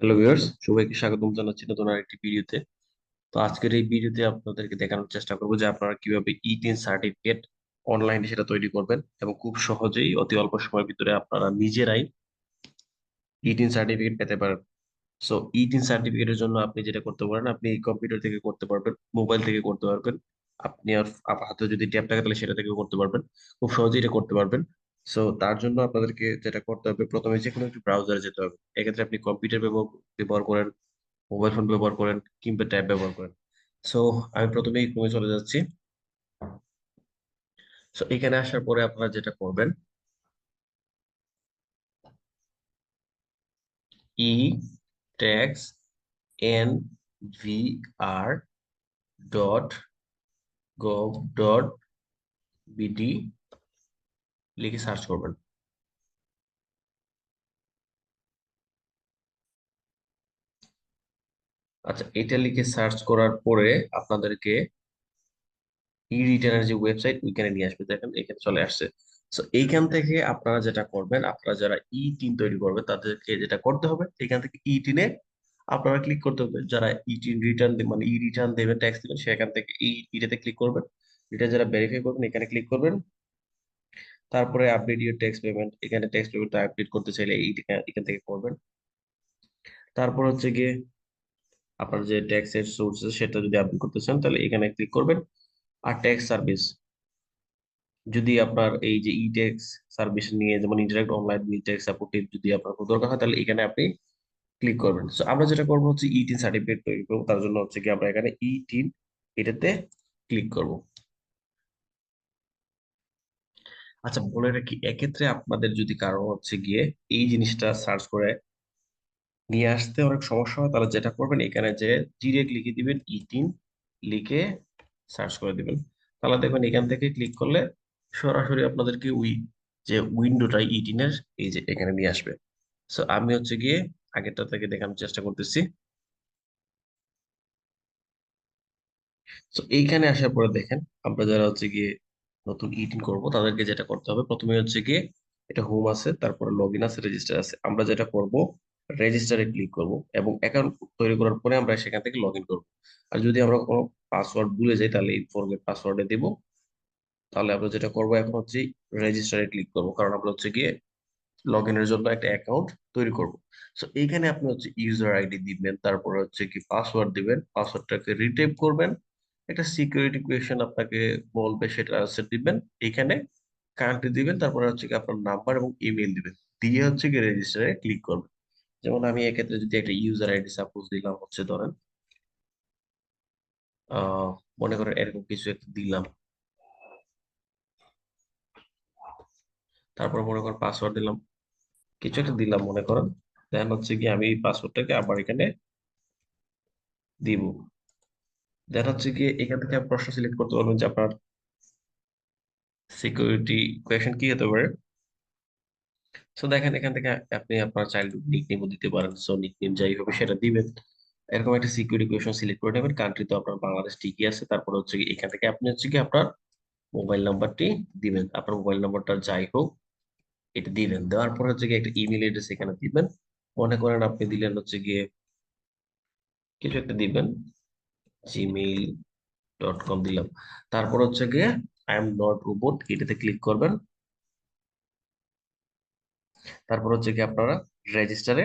Hello viewers সবাইকে স্বাগতম জানাচ্ছি নতুন আরেকটি ভিডিওতে। তো আজকের এই ভিডিওতে আপনাদেরকে দেখানোর চেষ্টা করব যে আপনারা কীভাবে ই টিন সার্টিফিকেট অনলাইনে সেটা তৈরি করবেন এবং খুব সহজেই অতি অল্প সময়ের ভিতরে আপনারা নিজেরাই ই টিন সার্টিফিকেট পেতে পারেন। সো ই টিন সার্টিফিকেটের জন্য আপনি যেটা করতে পারেন আপনি কম্পিউটার থেকে করতে পারবেন মোবাইল থেকে করতে পারবেন। আপনি আর হাতে যদি ট্যাব থাকে তাহলে সেটা থেকেও করতে পারবেন। খুব সহজেই এটা করতে পারবেন। সো তার জন্য আপনাদেরকে যেটা করতে হবে, প্রথমে যে কোনো একটি ব্রাউজারে যেতে হবে। এক্ষেত্রে আপনি কম্পিউটার ব্যবহার করেন মোবাইল ফোন ব্যবহার করেন কিংবা ট্যাব ব্যবহার করেন। সো আমি প্রথমেই ক্রোমে চলে যাচ্ছি। সো এখানে আসার পরে আপনারা যেটা করবেন e tax N B R dot gov dot BD লিখে সার্চ করবেন। আচ্ছা এটা লিখে সার্চ করার পরে আপনাদেরকে ই রিটার্নের যে ওয়েবসাইট ওইখানে নিয়ে আসবে। দেখেন, এখানে চলে আসছে। সো এইখান থেকে আপনারা যেটা করবেন, আপনারা যারা ই টিন তৈরি করবে, তাদেরকে যেটা করতে হবে এখান থেকে ই টিনে আপনারা ক্লিক করতে হবে। যারা ই টিন রিটার্ন মানে ই রিটার্ন দেবেন ট্যাক্স দেবেন সেখান থেকে এই ইটাতে ক্লিক করবেন। এটা যারা ভেরিফাই করবেন, এখানে ক্লিক করবেন। তারপরে আপডেট ইউর ট্যাক্স পেমেন্ট এখানে ট্যাক্স পেমেন্ট আপডেট করতে চাইলে এখান থেকে করবেন। তারপর হচ্ছে গিয়ে আপনার যে ট্যাক্স এর সোর্স সেটা যদি আপডেট করতে চান, তাহলে এখানে ক্লিক করবেন। আর ট্যাক্স সার্ভিস যদি আপনার এই যে ই ট্যাক্স সার্ভিস নিয়ে যেমন interact online e tax supportive যদি আপনার কোনো দরকার হয়, তাহলে এখানে আপনি ক্লিক করবেন। সো আমরা যেটা করব হচ্ছে ই টিন সার্টিফিকেট তৈরি করব, তার জন্য হচ্ছে কি আমরা এখানে ই টিন এটাতে ক্লিক করব। আচ্ছা বলে রাখি, এক্ষেত্রে আপনাদের যদি কারও হচ্ছে গিয়ে এই জিনিসটা সার্চ করে নিয়ে আসতে অনেক সমস্যা হয়, তাহলে যেটা করবেন, এখানে যে ডিরেক্ট লিখে দিবেন ই টিন লিখে সার্চ করে দিবেন। তাহলে দেখবেন এখান থেকে ক্লিক করলে সরাসরি আপনাদেরকে ওই যে উইন্ডোটা ই টিনের এই যে এখানে নিয়ে আসবে। সো আমি হচ্ছে গিয়ে আগেরটা থেকে দেখানোর চেষ্টা করতেছি। তো এইখানে আসার পরে দেখেন, আমরা যারা হচ্ছে গিয়ে নতুন ইটিন করব, তাদেরকে যেটা করতে হবে প্রথমে হচ্ছে গিয়ে এটা হোম আছে, তারপরে লগ ইন আছে রেজিস্টার আছে। আমরা যেটা করব রেজিস্টারে ক্লিক করব এবং অ্যাকাউন্ট তৈরি করার পরে আমরা সেখান থেকে লগ ইন করব। আর যদি আমরা কোনো পাসওয়ার্ড ভুলে যাই, তাহলে এই ফরগেট পাসওয়ার্ডে দেব। তাহলে আমরা যেটা করব এখন হচ্ছে রেজিস্টারে ক্লিক করব, কারণ আমরা হচ্ছে গিয়ে লগ ইনের জন্য একটা অ্যাকাউন্ট তৈরি করব। সো এইখানে আপনি হচ্ছে ইউজার আইডি দিবেন, তারপরে হচ্ছে কি পাসওয়ার্ড দিবেন পাসওয়ার্ডটাকে রিটাইপ করবেন একটা সিকিউরিটি কোয়েশ্চেন আপনাকে বলবে, সেটা আনসার দিবেন এখানে কান্ট্রি দিবেন, তারপরে হচ্ছে কি আপনার নাম্বার এবং ইমেল দিবেন। দিয়ে হচ্ছে কি রেজিস্টারে ক্লিক করবেন। যেমন আমি এক্ষেত্রে যদি একটা ইউজার আইডি সাপোজ দিলাম হচ্ছে ধরেন মনে করেন এরকম কিছু একটা দিলাম। তারপর মনে করেন পাসওয়ার্ড দিলাম, কিছু একটা দিলাম মনে করেন দেন হচ্ছে কি আমি পাসওয়ার্ডটাকে আবার এখানে দিব। দেন হচ্ছে কি এখান থেকে প্রশ্ন সিলেক্ট করতে পারবেন যে আপনার সিকিউরিটি কোয়েশন কি হতে পারে। সো দেখেন, এখান থেকে আপনি আপনার চাইল্ডহুড নিকনেমও দিতে পারেন। সো নিকনেম যাই হবে সেটা দিবেন। এরকম একটা সিকিউরিটি কোয়েশন সিলেক্ট করে নেবেন। কান্ট্রি তো আপনার বাংলাদেশ ঠিকই আছে। তারপর হচ্ছে কি এখান থেকে আপনি হচ্ছে কি আপনার মোবাইল নাম্বারটি দিবেন। আপনার মোবাইল নাম্বারটা যাই হোক, এটা দিবেন। দেওয়ার পর হচ্ছে কি একটা ইমেল অ্যাড্রেস এখানে দিবেন। মনে করেন আপনি দিলেন হচ্ছে গিয়ে কিছু একটা দিবেন। জিমেইল ডট কম দিলাম। তারপর হচ্ছে গিয়ে আই এম নট রোবট এটাতে ক্লিক করবেন। তারপর হচ্ছে কি আপনারা রেজিস্টারে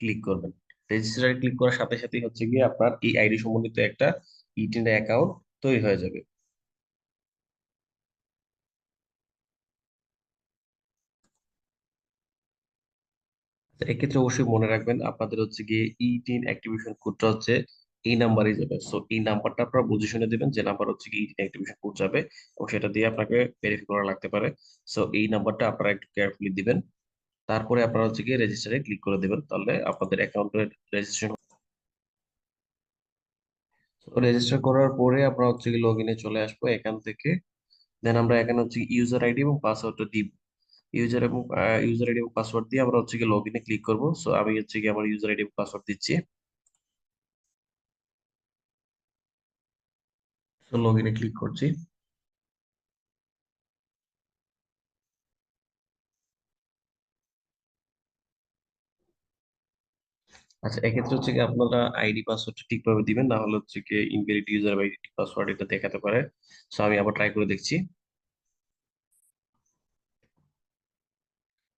ক্লিক করবেন। রেজিস্টারে ক্লিক করার সাথে সাথে হচ্ছে গিয়ে আপনার এই আইডি সম্বন্ধিত একটা ইটিন অ্যাকাউন্ট তৈরি হয়ে যাবে। এক্ষেত্রে অবশ্যই মনে রাখবেন, আপনাদের হচ্ছে গিয়ে ইটিন টিন অ্যাক্টিভেশন কোডটা হচ্ছে এই নাম্বারে যাবে। সো এই নাম্বারটা আপনারা বুঝে শুনে দেবেন, যে নাম্বার হচ্ছে কি অ্যাক্টিভেশন কোড যাবে এবং সেটা দিয়ে আপনাকে ভেরিফাই করা লাগতে পারে। সো এই নাম্বারটা আপনারা একটু কেয়ারফুলি দিবেন। তারপরে আপনারা হচ্ছে গিয়ে রেজিস্টারে ক্লিক করে দেবেন, তাহলে আপনাদের অ্যাকাউন্টের রেজিস্ট্রেশন রেজিস্টার করার পরে আমরা হচ্ছে কি লগ ইনে চলে আসব এখান থেকে। দেন আমরা এখানে হচ্ছে ইউজার আইডি এবং পাসওয়ার্ডটা দিব। ইউজার এবং ইউজার আইডি এবং পাসওয়ার্ড দিয়ে আমরা হচ্ছে কি লগ ইনে ক্লিক করব। সো আমি হচ্ছে কি আমার ইউজার আইডি এবং পাসওয়ার্ড দিচ্ছি। সো লগ ইনে ক্লিক করছি। আচ্ছা এক্ষেত্রে হচ্ছে কি আপনারা আইডি পাসওয়ার্ডটা ঠিকভাবে দিবেন, না হলে হচ্ছে কি ইনভ্যালিড ইউজার আইডি পাসওয়ার্ড এটা দেখাতে পারে। সো আমি আবার ট্রাই করে দেখছি।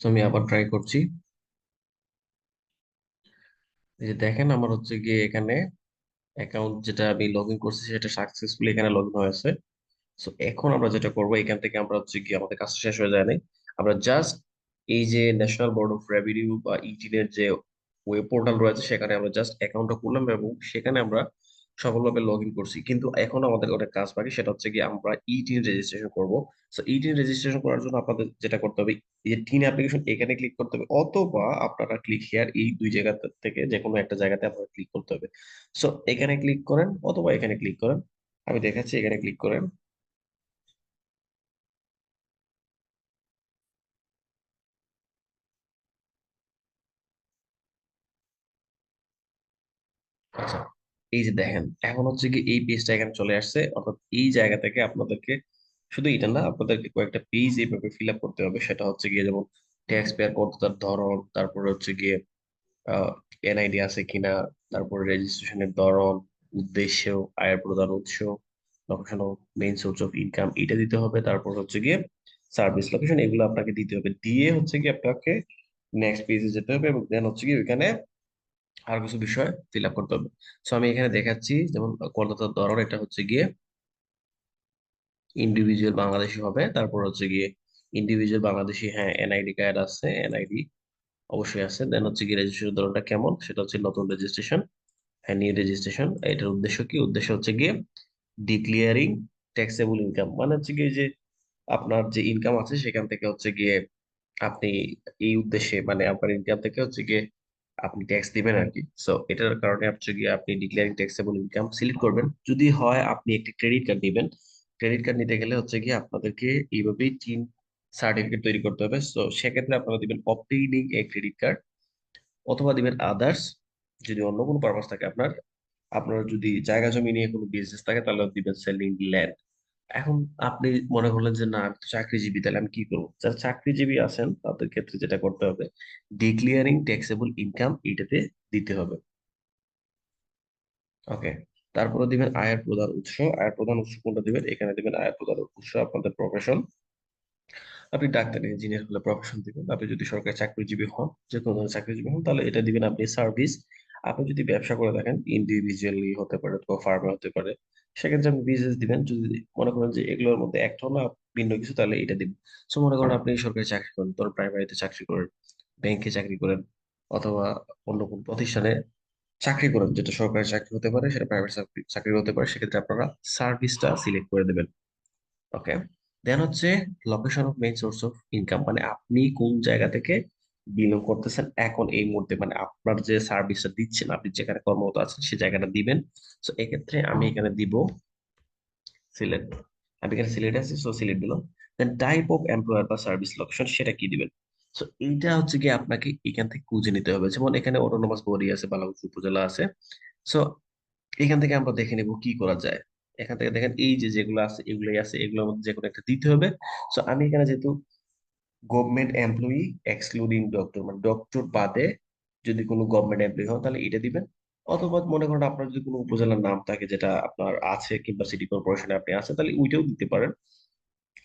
সো আমি আবার ট্রাই করছি। এই যে দেখেন আমার হচ্ছে গিয়ে এখানে অ্যাকাউন্ট যেটা আমি লগ ইন করছি সেটা সাকসেসফুলি এখানে লগ ইন হয়েছে। সো এখন আমরা যেটা করব, এখান থেকে আমরা হচ্ছে কি আমাদের কাজটা শেষ হয়ে যায় নাই আমরা জাস্ট এই যে ন্যাশনাল বোর্ড অফ রেভিনিউ বা ইটিনের যে ওয়েব পোর্টাল রয়েছে, সেখানে আমরা জাস্ট অ্যাকাউন্টটা করলাম এবং সেখানে আমরা সফলভাবে লগ ইন করছি। কিন্তু এখন আমাদের অনেক কাজ বাকি, সেটা হচ্ছে কি আমরা ইটিন রেজিস্ট্রেশন করব। সো ইটিন রেজিস্ট্রেশন করার জন্য আপনাদের যেটা করতে হবে, এই টিন অ্যাপ্লিকেশন এখানে ক্লিক করতে হবে, অথবা আপনারা ক্লিক হিয়ার এই দুই জায়গা থেকে যে কোনো একটা জায়গাতে আপনারা ক্লিক করতে হবে। সো এখানে ক্লিক করেন অথবা এখানে ক্লিক করেন। আমি দেখাচ্ছি, এখানে ক্লিক করেন। আচ্ছা। এই যে দেখেন, এখন হচ্ছে কি এই পেজটা এখানে চলে আসছে। অর্থাৎ এই জায়গা থেকে আপনাদেরকে শুধু এটা না, আপনাদেরকে কয়েকটা পেজ এইভাবে ফিল আপ করতে হবে। সেটা হচ্ছে গিয়ে যেমন ট্যাক্স পেয়ার কর্তার ধরন, তারপরে হচ্ছে গিয়ে এনআইডি আছে কিনা, তারপরে রেজিস্ট্রেশনের ধরন, উদ্দেশ্য, আয়ের প্রধান উৎস location main source of income এটা দিতে হবে। তারপর হচ্ছে গিয়ে সার্ভিস লোকেশন এগুলো আপনাকে দিতে হবে। দিয়ে হচ্ছে গিয়ে আপনাকে নেক্সট পেজে যেতে হবে এবং দেন হচ্ছে গিয়ে ওইখানে আর কিছু বিষয় ফিল আপ করতে হবে। সো আমি এখানে দেখাচ্ছি, যেমন করদাতার ধরন এটা হচ্ছে গিয়ে ইন্ডিভিজুয়াল বাংলাদেশি হবে, তারপর হচ্ছে গিয়ে ইন্ডিভিজুয়াল বাংলাদেশি হ্যাঁ এনআইডি কার্ড আছে এনআইডি অবশ্যই আছে। দেন হচ্ছে গিয়ে রেজিস্ট্রেশন ধরনটা কেমন, সেটা হচ্ছে নতুন রেজিস্ট্রেশন হ্যাঁ নিউ রেজিস্ট্রেশন এটার উদ্দেশ্য কি? উদ্দেশ্য হচ্ছে গিয়ে ডিক্লিয়ারিং ট্যাক্সেবল ইনকাম মানে হচ্ছে গিয়ে যে আপনার যে ইনকাম আছে, সেখান থেকে হচ্ছে গিয়ে আপনি এই উদ্দেশ্যে মানে আপনার ইনকাম থেকে হচ্ছে গিয়ে আপনি ট্যাক্স দিবেন আর কি সো এটার কারণে হচ্ছে গিয়ে আপনি ডিক্লেয়ারিং ট্যাক্সেবল ইনকাম সিলেক্ট করবেন। যদি হয়, আপনি একটি ক্রেডিট কার্ড নেবেন। ক্রেডিট কার্ড নিতে গেলে হচ্ছে গিয়ে আপনাদেরকে এইভাবেই তিন সার্টিফিকেট তৈরি করতে হবে। সো সেক্ষেত্রে আপনারা দিবেন অবটেইনিং এ ক্রেডিট কার্ড অথবা দিবেন আদার্স যদি অন্য কোনো পারপাস থাকে আপনার আপনার যদি জায়গা জমি নিয়ে কোনো বিজনেস থাকে, তাহলে দিবেন সেলিং ল্যান্ড এখন আপনি মনে করলেন যে, না, আমি তো চাকরিজীবী, তাহলে আমি কি করব? যারা চাকরিজীবী আছেন, তাদের ক্ষেত্রে যেটা করতে হবে ডিক্লিয়ারিং ট্যাক্সেবল ইনকাম এটাতে দিতে হবে। ওকে তারপরে দিবেন আয়ের প্রধান উৎস। আয়ের প্রধান উৎস কোনটা দিবেন? এখানে দিবেন আয়ের প্রধান উৎস, আপনাদের প্রফেশন আপনি ডাক্তার ইঞ্জিনিয়ার হলে প্রফেশন দিবেন। আপনি যদি সরকারি চাকরিজীবী হন যে কোনো ধরনের চাকরিজীবী হন, তাহলে এটা দিবেন আপনি সার্ভিস আপনি যদি ব্যবসা করে থাকেন ইন্ডিভিজুয়ালি হতে পারে, অথবা ফার্মে হতে পারে সেক্ষেত্রে আপনি বিজনেস দিবেন। যদি মনে করেন যে এগুলোর মধ্যে একটা না ভিন্ন কিছু, তাহলে এটা দিবেন। সো মনে করেন আপনি সরকারি চাকরি করেন তোর প্রাইমারিতে চাকরি করেন ব্যাংকে চাকরি করেন, অথবা অন্য কোনো প্রতিষ্ঠানে চাকরি করেন, যেটা সরকারি চাকরি হতে পারে, সেটা প্রাইভেট চাকরি হতে পারে, সেক্ষেত্রে আপনারা সার্ভিসটা সিলেক্ট করে দেবেন। ওকে দেন হচ্ছে location of main source of income মানে আপনি কোন জায়গা থেকে বিলং করতেছেন। এখন এই মুহূর্তে মানে আপনার যে সার্ভিসটা দিচ্ছেন, আপনি যেখানে কর্মরত আছেন সেই জায়গাটা দিবেন। তো এক্ষেত্রে আমি এখানে দিব সিলেট আমি এখানে সিলেট আছি সো সিলেট দিলাম। দেন টাইপ অফ এমপ্লয়ার বা সার্ভিস লোকেশন সেটা কি দিবেন? সো এইটা হচ্ছে কি আপনাকে এখান থেকে খুঁজে নিতে হবে। যেমন এখানে অটোনোমাস বডি আছে, বালাগঞ্জ উপজেলা আছে। সো এখান থেকে আমরা দেখে নেব কি করা যায়। এখান থেকে দেখেন, এই যে যেগুলো আছে, এগুলোই আছে, এগুলোর মধ্যে যে কোনো একটা দিতে হবে। সো আমি এখানে যেহেতু গভর্নমেন্ট এমপ্লয়ি এক্সক্লুডিং ডক্টর মানে ডক্টর বাদে যদি কোনো গভর্নমেন্ট এমপ্লয়ি হন, তাহলে এটা দিবেন। অথবা মনে করেন আপনার যদি কোনো উপজেলার নাম থাকে যেটা আপনার আছে কিংবা সিটি কর্পোরেশনে আপনি আছেন, তাহলে ওইটাও দিতে পারেন।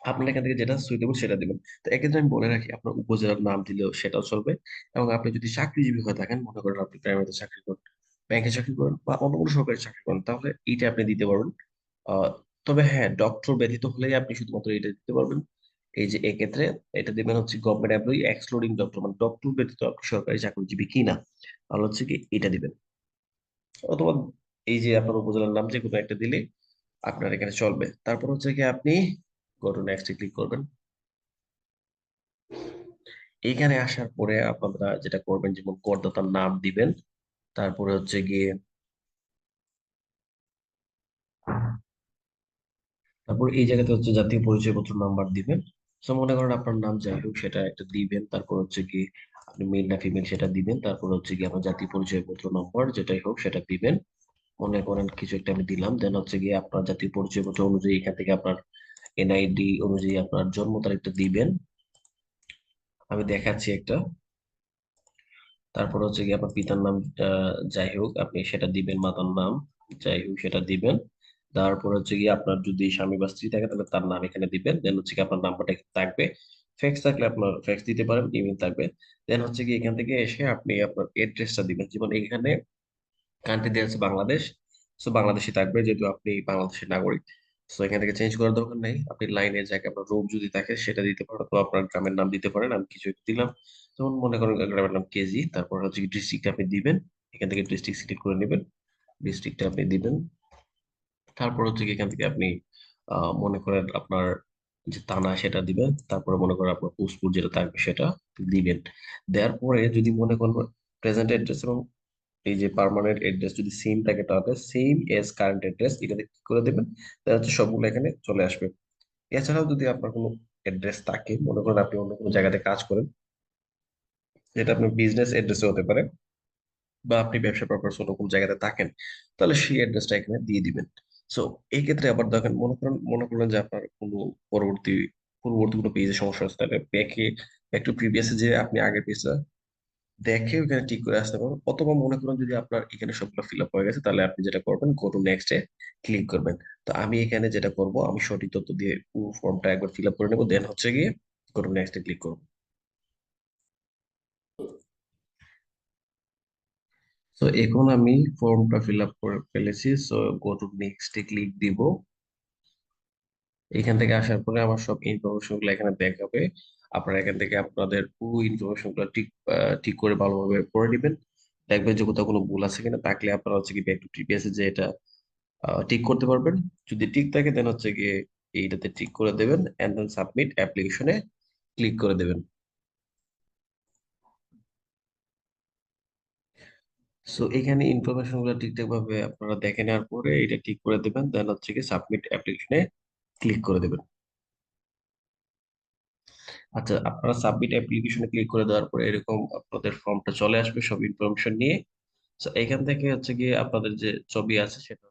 আপনার এখান থেকে যেটা সুইটেবল সেটা দিবেন। তো এক্ষেত্রে আমি বলে রাখি, আপনার উপজেলার নাম দিলেও সেটাও চলবে। এবং আপনি যদি চাকরিজীবী হয়ে থাকেন, মনে করেন আপনি প্রাইমারিতে চাকরি করেন ব্যাংকে চাকরি করেন বা অন্য কোনো সরকারি চাকরি করেন, তাহলে এইটা আপনি দিতে পারবেন। তবে হ্যাঁ ডক্টর ব্যতীত হলেই আপনি শুধুমাত্র এটা দিতে পারবেন। এই যে এক্ষেত্রে এটা দেবেন হচ্ছে গভর্নমেন্ট এমপ্লয়ি এক্সক্লুডিং ডক্টর মানে ডক্টর ব্যতীত সরকারি চাকরিজীবী কিনা তাহলে হচ্ছে কি এটা দিবেন। অথবা এই যে আপনার উপজেলার নাম যে কোনো একটা দিলে আপনার এখানে চলবে। তারপর হচ্ছে কি আপনি গো টু নেক্সট ক্লিক করবেন। এইখানে আসার পরে আপনারা যেটা করবেন, যেমন করদাতার নাম দিবেন। তারপরে হচ্ছে গিয়ে তারপর এই জায়গাতে হচ্ছে জাতীয় পরিচয়পত্র নাম্বার দিবেন। সো মনে করেন আপনার নাম যাই হোক সেটা একটা দিবেন। তারপর হচ্ছে কি, আপনি মেল না ফিমেল সেটা দিবেন। তারপর হচ্ছে কি, আপনার জাতীয় পরিচয়পত্র নম্বর যেটাই হোক, সেটা দিবেন। মনে করেন কিছু একটা আমি দিলাম। দেন হচ্ছে গিয়ে আপনার জাতীয় পরিচয়পত্র অনুযায়ী এখান থেকে আপনার এনআইডি অনুযায়ী আপনার জন্ম তারিখটা দিবেন। আমি দেখাচ্ছি একটা। তারপর হচ্ছে কি আপনার পিতার নাম যাই হোক আপনি সেটা দিবেন, মাতার নাম যাই হোক সেটা দিবেন। তারপর হচ্ছে কি আপনার যদি স্বামী বা স্ত্রী থাকে, তাহলে তার নাম এখানে দিবেন। দেন হচ্ছে কি আপনার নাম্বারটা থাকবে। ফ্যাক্স থাকলে আপনার ফ্যাক্স দিতে পারেন ইমেল থাকবে। দেন হচ্ছে কি এখান থেকে এসে আপনি আপনার এড্রেসটা দিবেন। যেমন এখানে কান্ট্রি দেওয়া আছে বাংলাদেশ। সো বাংলাদেশই থাকবে, যেহেতু আপনি বাংলাদেশের নাগরিক। সো এখান থেকে চেঞ্জ করার দরকার নেই। আপনি লাইনে জায়গায় আপনার রূপ যদি থাকে, সেটা দিতে পারেন তো আপনার গ্রামের নাম দিতে পারেন। আমি কিছু একটা দিলাম। যেমন মনে করেন গ্রামের নাম কেজি, তারপর হচ্ছে ডিস্ট্রিক্ট আপনি দিবেন। এখান থেকে ডিস্ট্রিক্ট সিলেক্ট করে নেবেন। ডিস্ট্রিক্টটা আপনি দিবেন। তারপর হচ্ছে কি এখান থেকে আপনি মনে করেন আপনার যে থানা সেটা দিবেন, তারপরে মনে করেন আপনার পোস্টকোড যেটা থাকবে সেটা দিবেন। দেওয়ার পরে যদি মনে করেন প্রেজেন্ট অ্যাড্রেস এবং এই যে পার্মানেন্ট অ্যাড্রেস যদি সেম থাকে তাহলে সেম এস কারেন্ট অ্যাড্রেস এটাতে ক্লিক করে দেবেন? তাহলে হচ্ছে সবগুলো এখানে চলে আসবে। এছাড়াও যদি আপনার কোনো অ্যাড্রেস থাকে, মনে করেন আপনি অন্য কোনো জায়গাতে কাজ করেন, যেটা আপনার বিজনেস অ্যাড্রেসে হতে পারে, বা আপনি ব্যবসা পারপাস অন্য কোনো জায়গাতে থাকেন, তাহলে সেই অ্যাড্রেসটা এখানে দিয়ে দিবেন। সো এই ক্ষেত্রে আবার দেখেন, মনে করেন, মনে করলেন যে আপনার কোনো পরবর্তী, পূর্ববর্তী কোনো পেজে সমস্যা হচ্ছে, তাহলে ব্যাকে একটু প্রিভিয়াসে যে আপনি আগের পেজটা দেখে ওখানে ঠিক করে আসতে পারবেন অথবা মনে করুন যদি আপনার এখানে সবগুলো ফিল আপ হয়ে গেছে, তাহলে আপনি যেটা করবেন গো টু নেক্সট এ ক্লিক করবেন। তো আমি এখানে যেটা করব, আমি সঠিক তথ্য দিয়ে ফর্মটা একবার ফিল আপ করে নেব দেন হচ্ছে গিয়ে গো টু নেক্সট এ ক্লিক করব। তো এখন আমি ফর্মটা ফিল আপ করে ফেলেছি, সো গো টু নেক্সট এ ক্লিক দিব। এখান থেকে আসার পরে আমার সব ইনফরমেশনগুলো এখানে দেখাবে। আপনারা এখান থেকে আপনাদের পুরো ইনফরমেশনগুলো ঠিক ঠিক করে ভালোভাবে পড়ে নেবেন। দেখবেন যে কোথাও কোনো ভুল আছে কিনা, থাকলে আপনারা হচ্ছে কি ব্যাক টু প্রিভিয়াস যে এটা ঠিক করতে পারবেন। যদি ঠিক থাকে দেন হচ্ছে গিয়ে এইটাতে ঠিক করে দেবেন এন্ড দেন সাবমিট অ্যাপ্লিকেশনে ক্লিক করে দেবেন। সো এখানে ইনফরমেশনগুলো ঠিকঠাক ভাবে আপনারা দেখে নেওয়ার পরে এটা ঠিক করে দেবেন। দেন হচ্ছে কি সাবমিট অ্যাপ্লিকেশনে ক্লিক করে দেবেন। আচ্ছা আপনারা সাবমিট অ্যাপ্লিকেশনে ক্লিক করে দেওয়ার পরে এরকম আপনাদের ফর্মটা চলে আসবে সব ইনফরমেশন নিয়ে। এখান থেকে হচ্ছে গিয়ে আপনাদের যে ছবি আছে সেটা